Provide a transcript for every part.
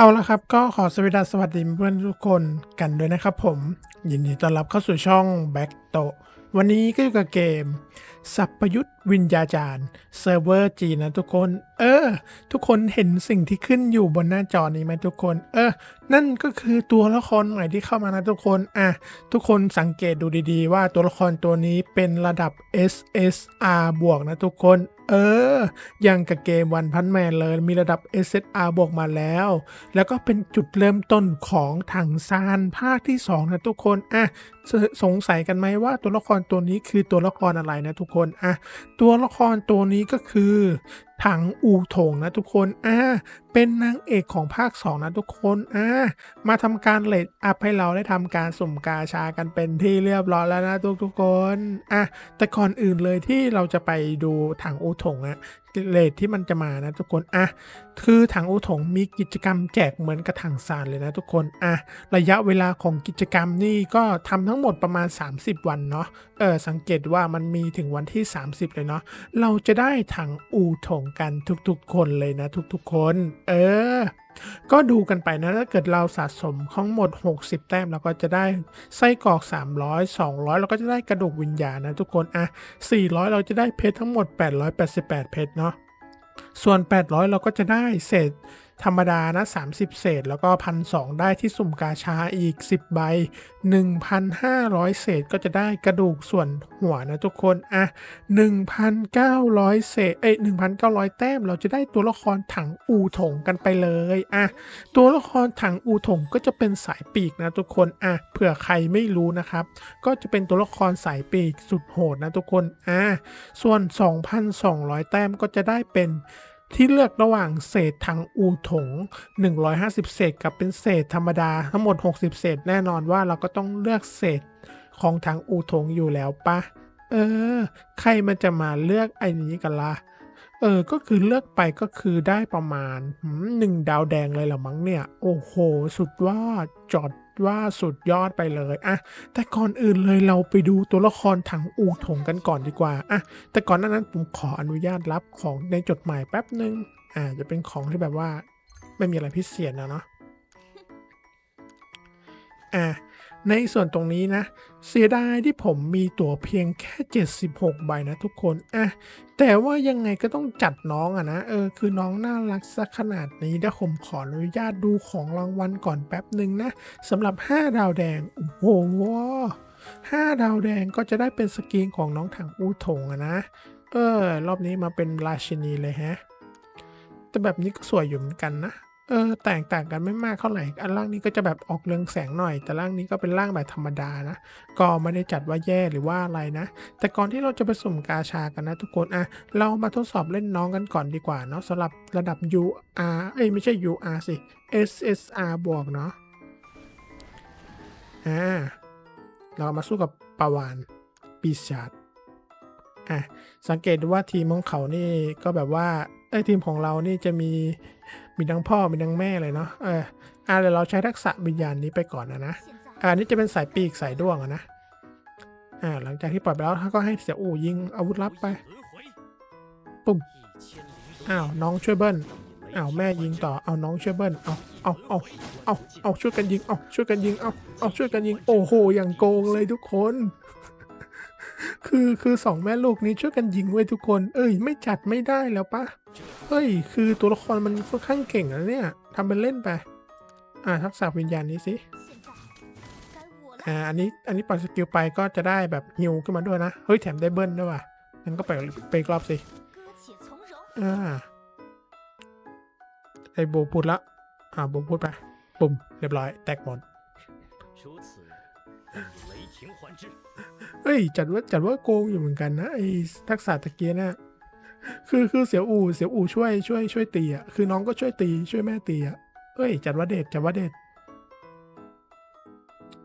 เอาละครับ ก็ขอสวัสดีสวัสดีเพื่อนทุกคนกันด้วยนะครับผม ยินดีต้อนรับเข้าสู่ช่อง Back โตวันนี้ก็อยู่กับเกม สัพยุทธวิญญาจารย์เซิร์ฟเวอร์จีนนะทุกคน เออ ทุกคนเห็นสิ่งที่ขึ้นอยู่บนหน้าจอนี้ไหมทุกคน เออ นั่นก็คือตัวละครใหม่ที่เข้ามานะทุกคน อะ ทุกคนสังเกตดูดีๆ ว่าตัวละครตัวนี้เป็นระดับ SSR บวกนะทุกคนเออ อย่างกับเกมวันพันแมนเลยมีระดับ SSR บวกมาแล้ว แล้วก็เป็นจุดเริ่มต้นของถังซานภาคที่ 2 นะทุกคน อะสสงสัยกันไหมว่าตัวละครตัวนี้คือตัวละครอะไรนะทุกคนอะตัวละครตัวนี้ก็คือ ถังอูถงนะทุกคนอ่าเป็นนางเอกของภาค 2 นะทุกคนอ่ามาทำการเลดอัพให้เราได้ทำการสุ่มกาชากันเป็นที่เรียบร้อยแล้วนะทุกทุกๆคนอะแต่ก่อนอื่นเลยที่เราจะไปดูถังอูถงอะเลทที่มันจะมานะทุกคนอะคือถังอูถงมีกิจกรรมแจกเหมือนกับถังซานเลยนะทุกคนอะระยะเวลาของกิจกรรมนี่ก็ทำทั้งหมดประมาณ 30 วันเนาะเออสังเกตว่ามันมีถึงวันที่ 30 เลยเนาะเราจะได้ถังอูถงกันทุกๆ คนเลยนะทุกๆ คน เออ ก็ดูกันไปนะถ้าเกิดเราสะสมทั้งหมด 60 แต้มเราก็จะได้ไส้กรอก 300 200 เราก็จะได้กระดูกวิญญาณนะทุกคนอะ400 เราจะได้เพชรทั้งหมด 888 เพชรเนาะส่วน 800 เราก็จะได้เศษ ธรรมดานะ 30 เศษ แล้วก็พันสได้ที่สุ่มกาชาอีก 10 ใบ 1,500 เศษก็จะได้กระดูกส่วนหัวนะทุกคนอะ1,900 เศษเอ้ย1,900 แต้มเราจะได้ตัวละครถังอูถงกันไปเลยอะตัวละครถังอูถงก็จะเป็นสายปีกนะทุกคนอะเผื่อใครไม่รู้นะครับ ก็จะเป็นตัวละครสายปีกสุดโหดนะทุกคนอะส่วน 2,200 แต้มก็จะได้เป็น ที่เลือกระหว่างเศษถังอูถง 150 เศษกับเป็นเศษธรรมดาทั้งหมด 60 เศษ แน่นอนว่าเราก็ต้องเลือกเศษของถังอูถงอยู่แล้วปะ เออ ใครมันจะมาเลือกไอ้นี้กันละเออ ก็คือเลือกไปก็คือได้ประมาณหนึ่งดาวแดงเลยหรอมั้งเนี่ย โอ้โห สุดว่าจอด ว่าสุดยอดไปเลยอะแต่ก่อนอื่นเลยเราไปดูตัวละครถังอูถงกันก่อนดีกว่าอะแต่ก่อนนั้นผมขออนุญาตรับของในจดหมายแป๊บหนึ่งอ่าจะเป็นของที่แบบว่าไม่มีอะไรพิเศษนะเนาะอ่า ในส่วนตรงนี้นะ เสียดายที่ผมมีตั๋วเพียงแค่ 76 ใบนะทุกคนอะแต่ว่ายังไงก็ต้องจัดน้องอะนะ เออ คือน้องน่ารักสักขนาดนี้เดี๋ยวผมขออนุญาตดูของรางวัลก่อนแป๊บหนึ่งนะสำหรับ 5 ดาวแดง โอ้โห5ดาวแดงก็จะได้เป็นสกรีนของน้องถังอูถงอะนะ เออ รอบนี้มาเป็นราชินีเลยฮะ แต่แบบนี้ก็สวยอยู่เหมือนกันนะ เออแตกต่างกันไม่มากเท่าไหร่ อันล่างนี้ก็จะแบบออกเรืองแสงหน่อย แต่ล่างนี้ก็เป็นล่างแบบธรรมดานะ ก็ไม่ได้จัดว่าแย่หรือว่าอะไรนะ แต่ก่อนที่เราจะไปสุ่มกาชากันนะทุกคน อะ เรามาทดสอบเล่นน้องกันก่อนดีกว่าเนาะสำหรับระดับ UR เอ้ยไม่ใช่ UR สิ SSR บวกเนาะ อ่า เรามาสู้กับปาวานปีศาจ อะ สังเกตดูว่าทีมของเขานี่ก็แบบว่าไอ้ทีมของเรานี่จะมี มีทั้งพ่อมีทั้งแม่เลยเนาะเอออะเดี๋ยวเราใช้ทักษะวิญญาณนี้ไปก่อนนะนะอ่านี่จะเป็นสายปีกสายด้วงอะนะอ่าหลังจากที่ปล่อยไปแล้วเขาก็ให้เสียอู่ยิงอาวุธลับไปปุ่มอ้าวน้องช่วยเบิ้ลอ้าวแม่ยิงต่อเอาน้องช่วยเบิ้ลเอาเอาเอาเอาเอาช่วยกันยิงเอาช่วยกันยิงเอาเอาช่วยกันยิงโอ้โหอย่างโกงเลยทุกคน คือคือสองแม่ลูกนี้ช่วยกันยิงไว้ยทุกคน เอ้ยไม่จัดไม่ได้แล้วปะ เฮ้ย คือตัวละครมันค่อนข้างเก่งแล้วเนี่ยทำเป็นเล่นไป อ่าทักษะวิญญาณนี้สิ อ่า อันนี้ อันนี้ปัดสกิลไปก็จะได้แบบฮิวขึ้นมาด้วยนะ เฮ้ย แถมได้เบิ้ลด้วยว่ะงั้นก็ไปไปกรอบสิ อ่า ไอโบพูดละ อ่าโบพูดไปปุ่ม เรียบร้อย แตกหมดเฮ้ย จัดว่าจัดว่าโกงอยู่เหมือนกันนะไอทักษะตะเกียน่ะ คือคือเสียวอู่เสียวอู่ช่วยช่วยช่วยตีอะคือน้องก็ช่วยตี ช่วยแม่ตีอะเฮ้ย จัดว่าเด็ดจัดว่าเด็ด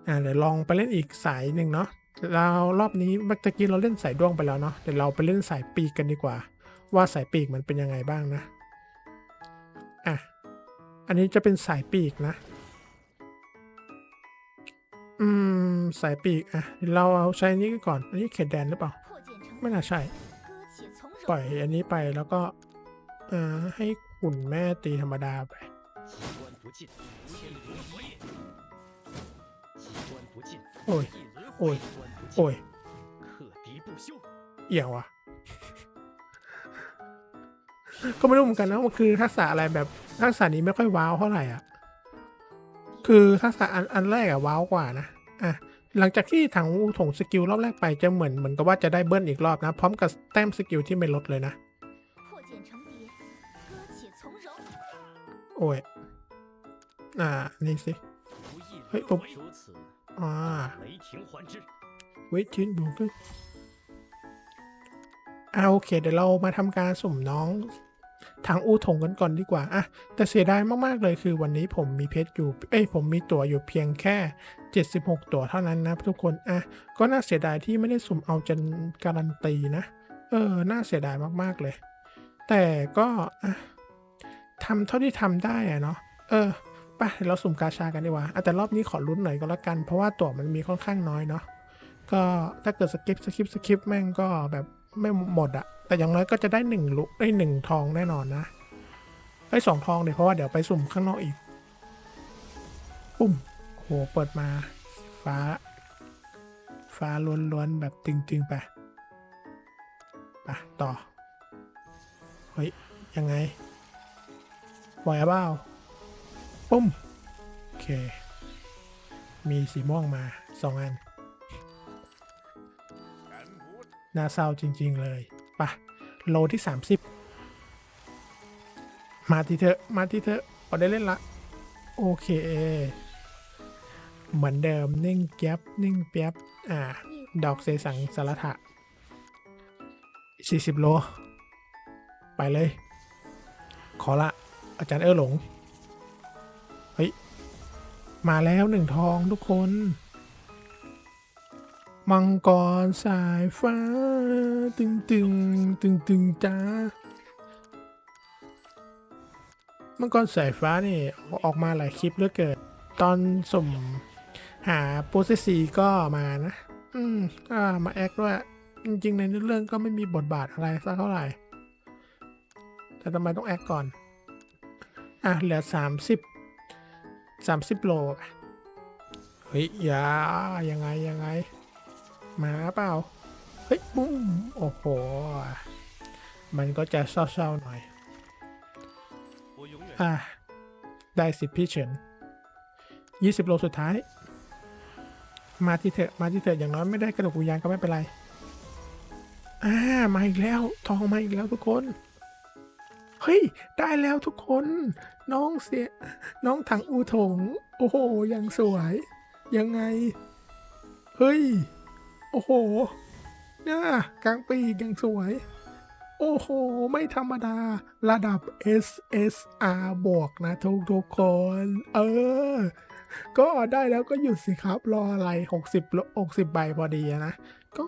อ่าเดี๋ยวลองไปเล่นอีกสายหนึ่งเนาะเรารอบนี้เมื่อตะกี้เราเล่นสายด้วงไปแล้วเนาะเดี๋ยวเราไปเล่นสายปีกกันดีกว่า ว่าสายปีกมันเป็นยังไงบ้างนะอะอันนี้จะเป็นสายปีกนะอืมสายปีกอะเราเอาใช้นี้ก่อน อันนี้เขตแดนหรือเปล่า ไม่น่าใช่ ปล่อยอันนี้ไปแล้วก็อ่าให้ขุนแม่ตีธรรมดาไปโอ้ยโอ้ยโอ้ยเอี่ยวอะก็ไม่รู้เหมือนกันนะมันคือทักษะอะไรแบบทักษะนี้ไม่ค่อยว้าวเท่าไหร่อะ คือทักษะอันอันแรกอะว้าวกว่านะ อะ หลังจากที่ถังวูถงสกิลรอบแรกไปจะเหมือนเหมือนกับว่าจะได้เบิ้ลอีกรอบนะ พร้อมกับแต้มสกิลที่ไม่ลดเลยนะ โอ้ย อ่า นี่สิ เฮ้ยผมอ่าเวทินบุกอ่าโอเค เดี๋ยวเรามาทำการสุ่มน้อง ทางอูถงกันก่อนดีกว่าอะแต่เสียดายมากๆเลยคือวันนี้ผมมีเพชรอยู่ เอ้ยผมมีตั๋วอยู่เพียงแค่ 76 ตั๋วเท่านั้นนะทุกคนอะก็น่าเสียดายที่ไม่ได้สุ่มเอาจนการันตีนะ เออ น่าเสียดายมากๆเลย แต่ก็อะทำเท่าที่ทำได้อะเนาะ เออปเดี๋ยวเราสุ่มกาชากันดีกว่าอะแต่รอบนี้ขอลุ้นหน่อยก็แล้วกัน เพราะว่าตั๋วมันมีค่อนข้างน้อยเนาะ ก็ถ้าเกิดสกิปสกิปสกิปแม่งก็แบบ ไม่หมดอะแต่อย่างน้อยก็จะได้หนึ่งลุได้หนึ่งทองแน่นอนนะได้สองทองเดี๋ยวเพราะว่าเดี๋ยวไปสุ่มข้างนอกอีก ปุ้มโหเปิดมาฟ้า ฟ้าล้วนๆแบบตึงๆไปไปต่อ เฮ้ย ยังไงปล่อยอะบ้าปุ้ม โอเค มีสีม่วงมาสองอัน น่าเศร้าจริง ๆ เลยปะโลที่ 30 มาที่เถอะมาที่เถอะพอได้เล่นละ โอเค เหมือนเดิมนิ่งแก๊บนิ่งเปียบอ่า ดอกเซสังสารถะ 40 โล ไปเลย ขอละ อาจารย์เออหลง เฮ้ย มาแล้วหนึ่งทองทุกคน มังกรสายฟ้า ตึงตึงตึงตึงจ้า มังกรสายฟ้านี่ออกมาหลายคลิปเหลือเกินตอนสมหาโปรเซสซีก็มานะ อืมก็มาแอคด้วย จริง ๆ ในเรื่องก็ไม่มีบทบาทอะไรสักเท่าไหร่ แต่ทำไมต้องแอคก่อน อะ เหลือสามสิบสามสิบโล เฮ้ย อย่ายังไง ยังไง มาเปล่า เฮ้ยบุ้มโอ้โห มันก็จะเศร้าๆหน่อย อะ ได้สิพี่เฉินยี่สิบโลสุดท้าย มาที่เถอะมาที่เถอะอย่างน้อยไม่ได้กระดูกวิญญาณก็ไม่เป็นไร อ่า มาอีกแล้ว ทองมาอีกแล้วทุกคน เฮ้ย ได้แล้วทุกคน น้องเสีย น้องถังอูถง โอ้โห ยังสวย ยังไง เฮ้ย โอ้โหเนี่ยกลางปีกยังสวย โอ้โห ไม่ธรรมดา ระดับ SSR บวกนะทุกทุกคน เออ ก็ได้แล้วก็หยุดสิครับ รออะไร 60 60 ใบพอดีนะ ก็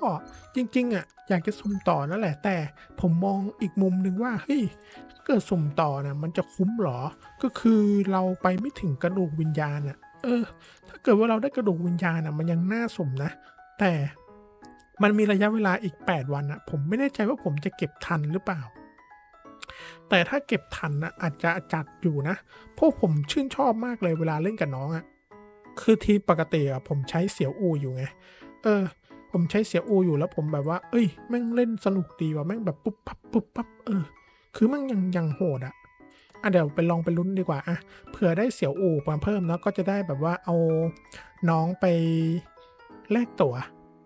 จริง ๆ อะ อยากจะสุ่มต่อนั่นแหละ แต่ผมมองอีกมุมหนึ่งว่า เฮ้ยเกิดสุ่มต่อนะมันจะคุ้มหรอ ก็คือเราไปไม่ถึงกระดูกวิญญาณอะ เออ ถ้าเกิดว่าเราได้กระดูกวิญญาณอะ มันยังน่าสุ่มนะ แต่ มันมีระยะเวลาอีก 8 วันอะผมไม่แน่ใจว่าผมจะเก็บทันหรือเปล่า แต่ถ้าเก็บทันนะอาจจะจัดอยู่นะเพราะผมชื่นชอบมากเลยเวลาเล่นกับน้องอะคือทีปกติอะผมใช้เสียวอูอยู่ไง เออ ผมใช้เสียวอูอยู่แล้วผมแบบว่า เอ้ยแม่งเล่นสนุกดีว่ะแม่งแบบปุ๊บปั๊บปุ๊บปั๊บเออ คือแม่งยังยังโหดอะอะเดี๋ยวไปลองไปลุ้นดีกว่าอะเผื่อได้เสียวอูมาเพิ่มแล้วก็จะได้แบบว่าเอาน้องไปแลกตั๋ว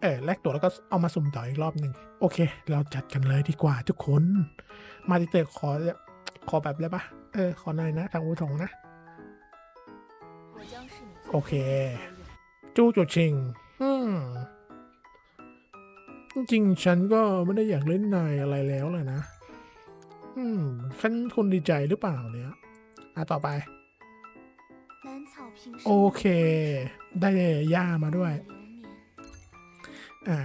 เออแลกตัวแล้วก็เอามาสุ่มต่ออีกรอบหนึ่งโอเค เราจัดกันเลยดีกว่าทุกคน มาติเตอร์ขอขอแบบเลยปะเออ ขอหน่อยนะ ทางอูทงนะ โอเค จู้จุดชิง อืมจริงฉันก็ไม่ได้อยากเล่นนายอะไรแล้วเลยนะ อืมฉันคนดีใจหรือเปล่าเนี่ยอะต่อไป โอเค ได้ย่ามาด้วย อ่า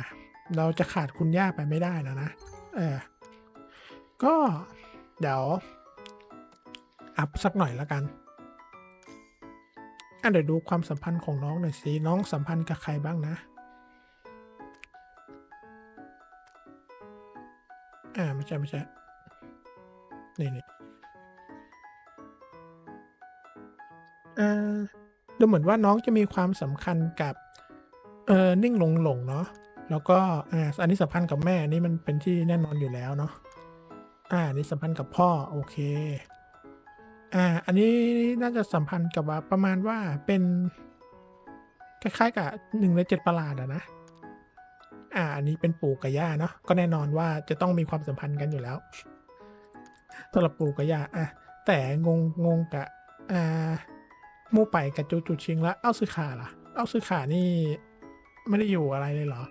เราจะขาดคุณย่าไปไม่ได้นะนะเออก็เดี๋ยว อัพสักหน่อยแล้วกันอะเดี๋ยวดูความสัมพันธ์ของน้องหน่อยสิ น้องสัมพันธ์กับใครบ้างนะอ่าไม่ใช่ไม่ใช่ นี่นี่อ่าดูเหมือนว่าน้องจะมีความสำคัญกับ เออนิ่งหลงหลงเนาะ แล้วก็อ่าอันนี้สัมพันธ์กับแม่นี่มันเป็นที่แน่นอนอยู่แล้วเนาะอ่าอันนี้สัมพันธ์กับพ่อโอเคอ่าอันนี้น่าจะสัมพันธ์กับว่าประมาณว่าเป็นคล้ายๆกับหนึ่งในเจ็ดประหลาดอะนะอ่าอันนี้เป็นปู่กับย่าเนาะก็แน่นอนว่าจะต้องมีความสัมพันธ์กันอยู่แล้วสำหรับปู่กับย่าอะแต่งงงงกับอ่ามู่ไปกับจูจูชิงแล้วเอาซื้อขาล่ะ เอาซื้อขานี่ ไม่ได้อยู่อะไรเลยเหรอ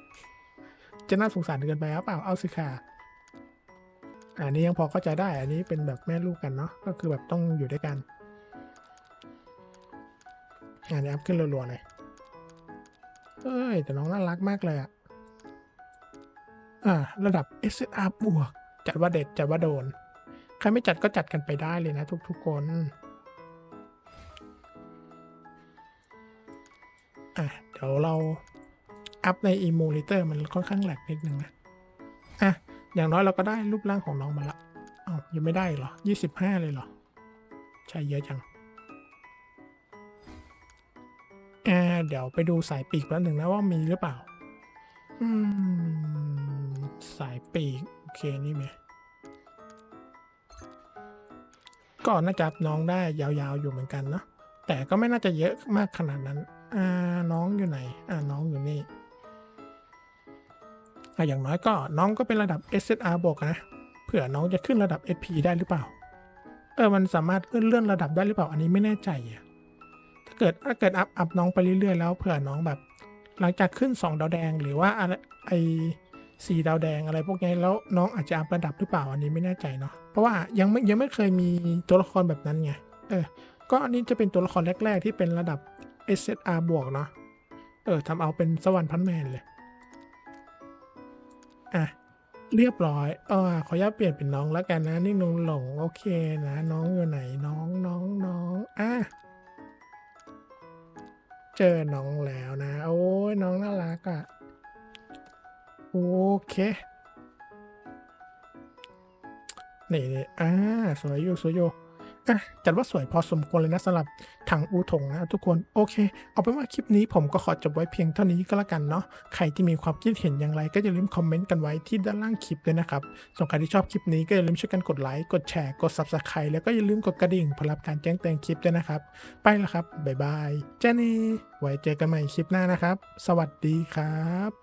จะน่าสงสารเกินไปหรือเปล่าเอาซื้อขาอันนี้ยังพอเข้าใจได้ อันนี้เป็นแบบแม่ลูกกันเนาะ ก็คือแบบต้องอยู่ด้วยกันอันนี้อัพขึ้นรัวๆเลย เอ้ย แต่น้องน่ารักมากเลยอะอ่า ระดับ SR บวก จัดว่าเด็ด จัดว่าโดน ใครไม่จัดก็จัดกันไปได้เลยนะทุกๆคนอะเดี๋ยวเรา อัพใน Emulator มันค่อนข้างแหลกนิดนึงนะ อะ อย่างน้อยเราก็ได้รูปร่างของน้องมาละอ้าวยังไม่ได้เหรอยี่สิบห้าเลยเหรอ ใช่เยอะจัง อ่า เดี๋ยวไปดูสายปีกแป๊บหนึ่งนะว่ามีหรือเปล่า อืม สายปีก โอเค นี่ไหมก็น่าจะน้องได้ยาวๆอยู่เหมือนกันเนาะแต่ก็ไม่น่าจะเยอะมากขนาดนั้น อ่า น้องอยู่ไหน อ่า น้องอยู่นี่ อะอย่างน้อยก็น้องก็เป็นระดับ SSR บวกนะ เผื่อน้องจะขึ้นระดับ SP ได้หรือเปล่า เออ มันสามารถเลื่อนระดับได้หรือเปล่า อันนี้ไม่แน่ใจอะถ้าเกิดถ้าเกิดอัพอัพน้องไปเรื่อยๆแล้วเผื่อน้องแบบ หลังจากขึ้น 2 ดาวแดงหรือว่าอะไรไอสี่ดาวแดงอะไรพวกนี้แล้วน้องอาจจะอัพระดับหรือเปล่าอันนี้ไม่แน่ใจเนาะเพราะว่ายังไม่ยังไม่เคยมีตัวละครแบบนั้นไงเออก็อันนี้จะเป็นตัวละครแรก ๆ ที่เป็นระดับ SSR บวกเนาะเออทำเอาเป็นสวรรค์พันแมนเลย อะเรียบร้อยเออขออนุญาตเปลี่ยนเป็นน้องแล้วกันนะ นิ่งนงหลงโอเคนะ น้องอยู่ไหนน้องน้องน้องอะเจอน้องแล้วนะ โอ้ยน้องน่ารักอะ่ะโอเคนี่นี่อ่าสวยอยู่สวยอยู่ อะจัดว่าสวยพอสมควรเลยนะสำหรับถังอูถงนะทุกคนโอเค เอาเป็นว่าคลิปนี้ผมก็ขอจบไว้เพียงเท่านี้ก็แล้วกันเนาะใครที่มีความคิดเห็นอย่างไร ก็อย่าลืมคอมเมนต์กันไว้ที่ด้านล่างคลิปด้วยนะครับส่วนใครที่ชอบคลิปนี้ก็อย่าลืมช่วยกันกดไลค์กดแชร์กด Subscribe แล้วก็อย่าลืมกดกระดิ่งเพื่อรับการแจ้งเตือนคลิปด้วยนะครับ ไปแล้วครับบ๊ายบายเจนี่ไว้เจอกันใหม่คลิปหน้านะครับ สวัสดีครับ